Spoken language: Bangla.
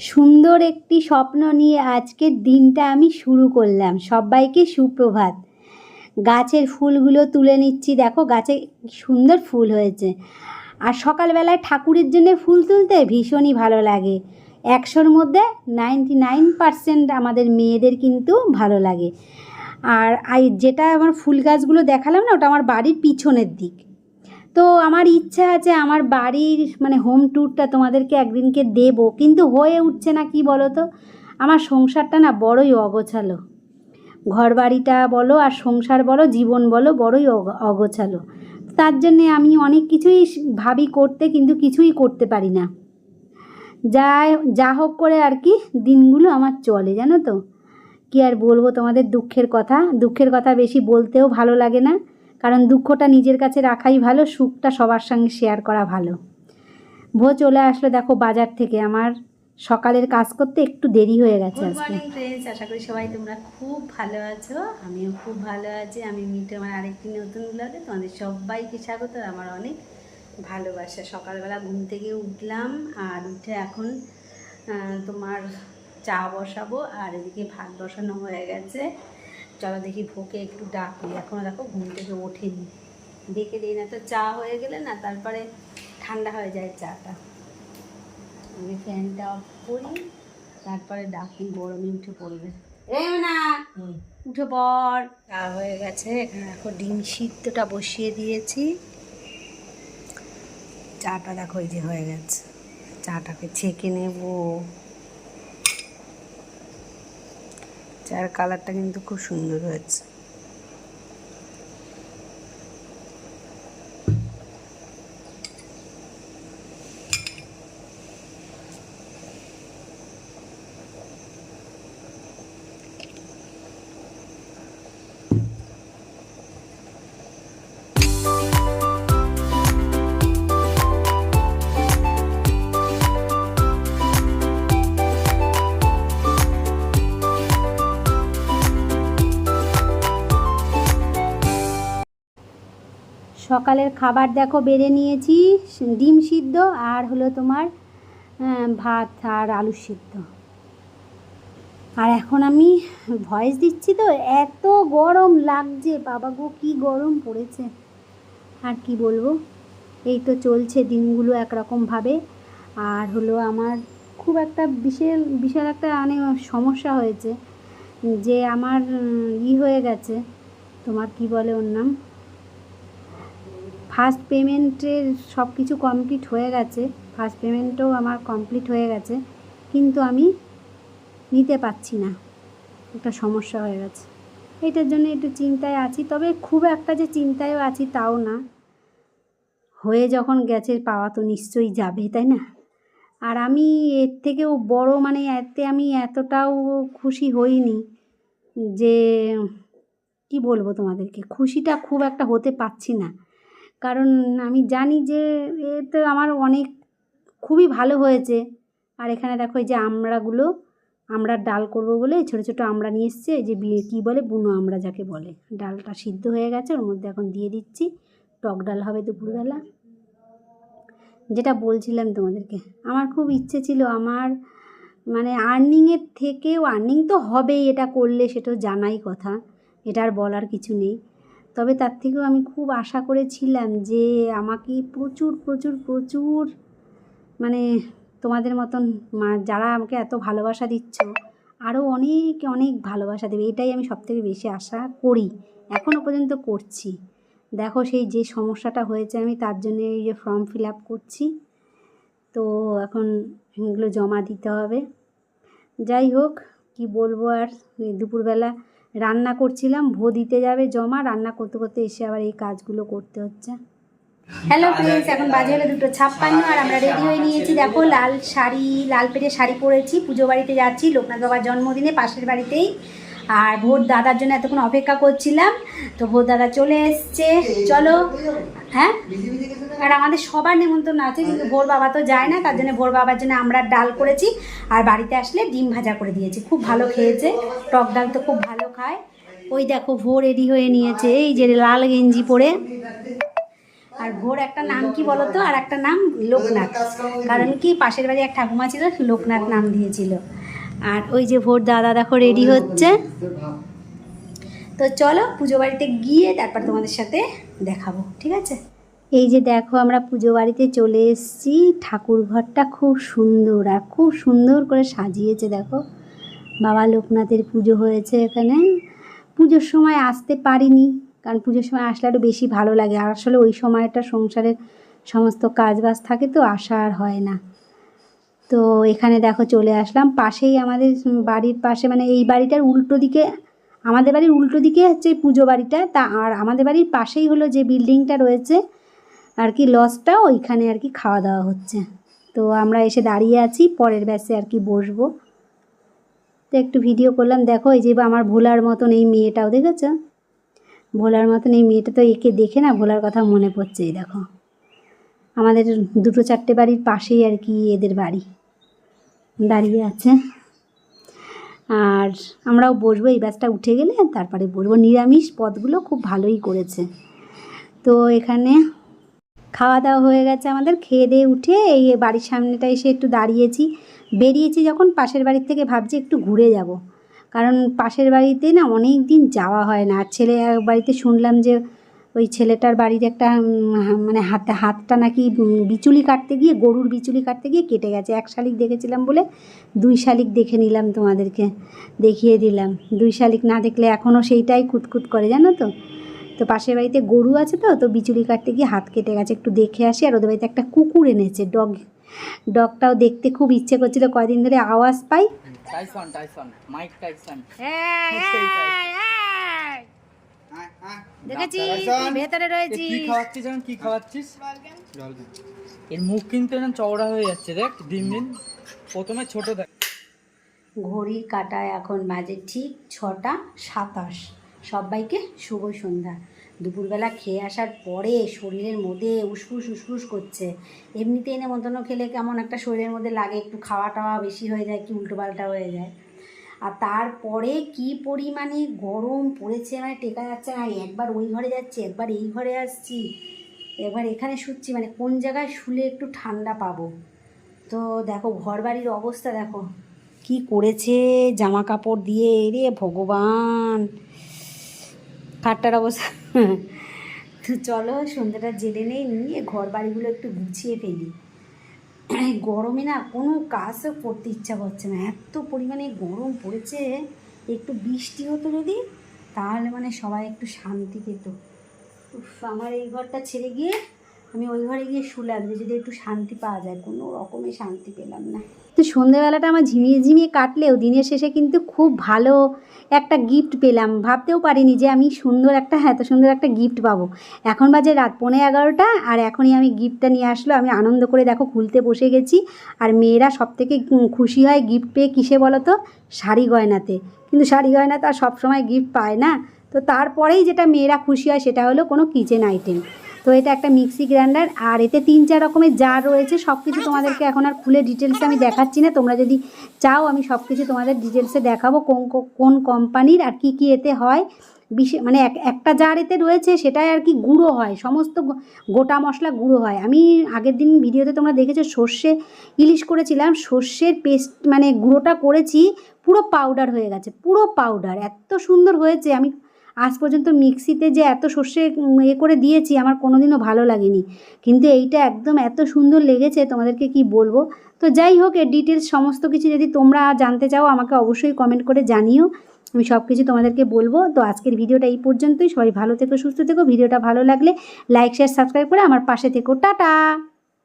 সুন্দর একটি স্বপ্ন নিয়ে আজকের দিনটা আমি শুরু করলাম। সবাইকে সুপ্রভাত। গাছের ফুলগুলো তুলে নিচ্ছি। দেখো গাছে সুন্দর ফুল হয়েছে। আর সকালবেলায় ঠাকুরের জন্য ফুল তুলতে ভীষণই ভালো লাগে। একশোর মধ্যে নাইনটি নাইন পারসেন্ট আমাদের মেয়েদের কিন্তু ভালো লাগে। আর আই যেটা আমার ফুল গাছগুলো দেখালাম না, ওটা আমার বাড়ির পিছনের দিক। তো আমার ইচ্ছা আছে আমার বাড়ির মানে হোম ট্যুরটা তোমাদেরকে একদিনকে দেবো। কিন্তু হয়ে উঠছে না, কি বলো তো আমার সংসারটা না বড়ই অগোছালো। ঘর বাড়িটা বলো আর সংসার বলো, জীবন বলো, বড়ই অগ- অগোছালো। তার জন্যে আমি অনেক কিছুই ভাবি করতে কিন্তু কিছুই করতে পারি না। যা যা হোক করে আর কি, দিনগুলো আমার চলে, জানো তো? কি আর বলব তোমাদের দুঃখের কথা? দুঃখের কথা বেশি বলতেও ভালো লাগে না। কারণ দুঃখটা নিজের কাছে রাখাই ভালো সুখটা সবার সঙ্গে শেয়ার করা ভালো। ভো চলে আসলো দেখো বাজার থেকে আমার সকালের কাজ করতে একটু দেরি হয়ে গেছে আজকে। ফ্রেন্ডস আশা করি সবাই তোমরা খুব ভালো আছো আমিও খুব ভালো আছি। আমি মিটে আমার আরেকটি নতুন ব্লগে তোমাদের সবাইকে স্বাগত আমার অনেক ভালোবাসা। সকালবেলা ঘুম থেকে উঠলাম আর উঠে এখন তোমার চা বসাবো আর এদিকে ভাত বসানো হয়ে গেছে। চলো দেখি ভোকে একটু ডাকি এখনও দেখো ঘুম থেকে ওঠেনি। ডেকে দিই না তো চা হয়ে গেলে না তারপরে ঠান্ডা হয়ে যায় চাটা। আমি ফ্যানটা অফ করি তারপরে ডাকি গরমে উঠে পড়বে। না উঠে পড়। চা হয়ে গেছে এখানে দেখো ডিম সিদ্ধটা বসিয়ে দিয়েছি। চাটা দেখো এই যে হয়ে গেছে। চাটাকে ছেঁকে নেব। চার কালারটা কিন্তু খুব সুন্দর হয়েছে। সকালের খাবার দেখো, বেড়ে নিয়েছি, ডিম সিদ্ধ আর হলো তোমার ভাত আর আলু সিদ্ধ। আর এখন আমি ভয়েস দিচ্ছি তো, এত গরম লাগছে, বাবা গো, কী গরম পড়েছে। আর কি বলব, এই তো চলছে দিনগুলো একরকমভাবে আর হলো আমার খুব একটা বিশাল বিশাল একটা মানে সমস্যা হয়েছে, যে আমার ই হয়ে গেছে, তোমার কি বলে ওর নাম? ফার্স্ট পেমেন্টের সব কিছু কমপ্লিট হয়ে গেছে। ফার্স্ট পেমেন্টও আমার কমপ্লিট হয়ে গেছে। কিন্তু আমি নিতে পারছি না। একটা সমস্যা হয়ে গেছে। এটার জন্য একটু চিন্তায় আছি। তবে খুব একটা যে চিন্তায়ও আছি তাও না। হয়ে যখন গেছে পাওয়া তো নিশ্চয়ই যাবে, তাই না? আর আমি এর থেকেও বড় মানে এতে আমি এতটাও খুশি হইনি যে, কি বলব তোমাদেরকে? খুশিটা খুব একটা হতে পারছি না। কারণ আমি জানি যে এতে আমার অনেক, খুবই ভালো হয়েছে। আর এখানে দেখো এই যে আমড়াগুলো আমরা ডাল করব বলে ছোটো ছোটো আমড়া নিয়ে এসছে। যে কী বলে? বুনো আমড়া যাকে বলে। ডালটা সিদ্ধ হয়ে গেছে, ওর মধ্যে এখন দিয়ে দিচ্ছি। টক ডাল হবে দুপুরবেলা। যেটা বলছিলাম তোমাদেরকে, আমার খুব ইচ্ছে ছিল, আমার মানে আর্নিংয়ের থেকেও আর্নিং তো হবেই এটা করলে, সেটা জানাই কথা। এটা আর বলার কিছু নেই। তবে তার থেকেও আমি খুব আশা করেছিলাম যে আমাকে প্রচুর প্রচুর প্রচুর মানে তোমাদের মতন মা, যারা আমাকে এত ভালোবাসা দিচ্ছ আরও অনেক অনেক ভালোবাসা দেবে। এটাই আমি সবথেকে বেশি আশা করি। এখনও পর্যন্ত করছি। দেখো সেই যে সমস্যাটা হয়েছে আমি তার জন্য এই যে ফর্ম ফিল আপ করছি। তো এখন এগুলো জমা দিতে হবে। যাই হোক, কি বলব আর? দুপুরবেলা রান্না করছিলাম ভো দিতে যাবে জমা রান্না করতে করতে এসে আবার এই কাজগুলো করতে হচ্ছে। হ্যালো ফ্রেন্ডস এখন বাজে হলো দুটো ছাপ্পান্ন আর আমরা রেডি হয়ে নিয়েছি। দেখো লাল শাড়ি লাল পেটে শাড়ি পরেছি পুজো বাড়িতে যাচ্ছি লোকনাথ বাবার জন্মদিনে পাশের বাড়িতেই। আর ভোর দাদার জন্য এতক্ষণ অপেক্ষা করছিলাম, তো ভোর দাদা চলে এসছে। চলো হ্যাঁ? আর আমাদের সবার নেমন্তন্ন আছে, কিন্তু ভোর বাবা তো যায় না, তার জন্য ভোর বাবার জন্য আমরা ডাল করেছি। আর বাড়িতে আসলে ডিম ভাজা করে দিয়েছি, খুব ভালো খেয়েছে। টক ডাল তো খুব ভালো খায়। ওই দেখো, ভোর রেডি হয়ে নিয়েছে, এই যে লাল গেঞ্জি পরে। আর ভোর একটা নাম কি বলতো? আর একটা নাম লোকনাথ। কারণ কি, পাশের বাড়ি এক ঠাকুমা ছিল, লোকনাথ নাম দিয়েছিল। আর ওই যে ভোর দাদা দেখো রেডি হচ্ছে। তো চলো পুজো বাড়িতে গিয়ে তারপর তোমাদের সাথে দেখাবো ঠিক আছে? এই যে দেখো আমরা পুজো বাড়িতে চলে এসেছি। ঠাকুর ঘরটা খুব সুন্দর আর খুব সুন্দর করে সাজিয়েছে দেখো। বাবা লোকনাথের পুজো হয়েছে এখানে। পুজোর সময় আসতে পারিনি কারণ পুজোর সময় আসলে আরও বেশি ভালো লাগে। আর আসলে ওই সময়টা সংসারের সমস্ত কাজবাজ থাকে তো আসা আর হয় না। তো এখানে দেখো চলে আসলাম। পাশেই আমাদের বাড়ির পাশে মানে এই বাড়িটার উল্টো দিকে, আমাদের বাড়ির উল্টো দিকে হচ্ছে পুজো বাড়িটা। তা, আর আমাদের বাড়ির পাশেই হলো যে বিল্ডিংটা রয়েছে, আর কি লজটা ওইখানে আর কি খাওয়া দাওয়া হচ্ছে। তো আমরা এসে দাঁড়িয়ে আছি, পরের ব্যাসে আর কি বসবো। তো একটু ভিডিও করলাম, দেখো এই যে আমার ভোলার মতন এই মেয়েটাও, দেখেছ? ভোলার মতন এই মেয়েটা তো একে দেখে না, ভোলার কথা মনে পড়ছে এই দেখো। আমাদের দুটো চারটে বাড়ির পাশেই আর কি এদের বাড়ি। দাঁড়িয়ে আছে। আর আমরাও বসবো, এই ব্যাসটা উঠে গেলে তারপরে বসবো। নিরামিষ পদগুলো খুব ভালোই করেছে। তো এখানে খাওয়া দাওয়া হয়ে গেছে আমাদের। খেয়ে দিয়ে উঠে এই বাড়ির সামনেটা এসে একটু দাঁড়িয়েছি। বেরিয়েছি যখন পাশের বাড়ির থেকে ভাবছি একটু ঘুরে যাব। কারণ পাশের বাড়িতে না অনেক দিন যাওয়া হয় না। আর ছেলে বাড়িতে শুনলাম যে ওই ছেলেটার বাড়ির একটা মানে হাতে হাতটা নাকি বিচুলি কাটতে গিয়ে গরুর বিচুলি কাটতে গিয়ে কেটে গেছে। এক শালিক দেখেছিলাম বলে দুই শালিক দেখে নিলাম তোমাদেরকে দেখিয়ে দিলাম। দুই শালিক না দেখলে এখনও সেইটাই কুতকুত করে জানো তো? তো পাশের বাড়িতে গরু আছে তো তো বিচুলি কাটতে গিয়ে হাত কেটে গেছে। একটু দেখে আসি। আর ওদের বাড়িতে একটা কুকুর এনেছে ডগ। ডগটাও দেখতে খুব ইচ্ছে করছিল কয়দিন ধরে আওয়াজ পাই। টাইসন টাইসন মাইক টাইসন দেখেছি টাইসন। ভেতরে রয়েছি কি খাওয়াচ্ছিস এখন কি খাওয়াচ্ছিস? এর মুখ কিন্তু চওড়া হয়ে যাচ্ছে দেখ দিন দিন। প্রথমে ছোট দেখ। ঘড়ির কাটায় এখন বাজে ঠিক ছটা সাতাশ। সবাইকে শুভ সন্ধ্যা। দুপুরবেলা খেয়ে আসার পরে শরীরের মধ্যে উসফুস উসফুস করছে। এমনিতেই নেমন্তন্ন খেলে কেমন একটা শরীরের মধ্যে লাগে একটু খাওয়া টাওয়া বেশি হয়ে যায় কি উল্টোপাল্টা হয়ে যায়। আর তারপরে কি পরিমাণে গরম পড়েছে মানে টেকা যাচ্ছে না একবার ওই ঘরে যাচ্ছি, একবার এই ঘরে আসছি, একবার এখানে শুচ্ছি মানে কোন জায়গায় শুলে একটু ঠান্ডা পাবো? তো দেখো ঘর বাড়ির অবস্থা দেখো, কি করেছে জামা কাপড় দিয়ে রে ভগবান খাটটার অবস্থা। তো চলো সন্ধ্যাটা জেলে নেই, নিয়ে ঘর বাড়িগুলো একটু গুছিয়ে ফেলি। গরমে না কোনো কাজও করতে ইচ্ছা করছে না। এত পরিমাণে গরম পড়েছে, একটু বৃষ্টি হতো যদি, তাহলে মানে সবাই একটু শান্তি পেত আমার এই ঘরটা ছেড়ে গিয়ে আমি ওই ঘরে গিয়ে শুলাম যে যদি একটু শান্তি পাওয়া যায়। কোনো রকমে শান্তি পেলাম না। তো সন্ধেবেলাটা আমার ঝিমিয়ে ঝিমিয়ে কাটলেও দিনের শেষে কিন্তু খুব ভালো একটা গিফট পেলাম। ভাবতেও পারিনি যে আমি সুন্দর একটা হ্যাঁ এত সুন্দর একটা গিফট পাবো। এখন বাজে রাত পৌনে এগারোটা আর এখনই আমি গিফটটা নিয়ে আসলো। আমি আনন্দ করে দেখো খুলতে বসে গেছি। আর মেয়েরা সব থেকে খুশি হয় গিফট পেয়ে কিসে বলো তো শাড়ি গয়নাতে। কিন্তু শাড়ি গয়না তো আর সবসময় গিফট পায় না। তো তারপরেই যেটা মেয়েরা খুশি হয় সেটা হলো কোনো কিচেন আইটেম তো এটা একটা মিক্সি গ্রাইন্ডার, আর এতে তিন চার রকমের জার রয়েছে সব কিছু তোমাদেরকে এখন আর খুলে ডিটেলসে আমি দেখাচ্ছি না। তোমরা যদি চাও, আমি সব কিছু তোমাদের ডিটেলসে দেখাবো, কোন কোন কোম্পানির আর কি কি এতে হয়। বিশেষ মানে এক, একটা জার এতে রয়েছে সেটাই আর কি গুঁড়ো হয়, সমস্ত গোটা মশলা গুঁড়ো হয়। আমি আগের দিন ভিডিওতে তোমরা দেখেছ, সর্ষে ইলিশ করেছিলাম, সর্ষের পেস্ট মানে গুঁড়োটা করেছি, পুরো পাউডার হয়ে গেছে, পুরো পাউডার এত সুন্দর হয়েছে। আমি আজ পর্যন্ত মিক্সিতে যে এত সর্ষে এ করে দিয়েছি, আমার কোনোদিনও ভালো লাগেনি। কিন্তু এইটা একদম এত সুন্দর লেগেছে, তোমাদেরকে কি বলব? তো যাই হোক, এর ডিটেলস সমস্ত কিছু যদি তোমরা জানতে চাও, আমাকে অবশ্যই কমেন্ট করে জানিও। আমি সব কিছু তোমাদেরকে বলব। তো আজকের ভিডিওটা এই পর্যন্তই। সবাই ভালো থেকো, সুস্থ থেকো। ভিডিওটা ভালো লাগলে লাইক শেয়ার সাবস্ক্রাইব করে আমার পাশে থেকো। টাটা!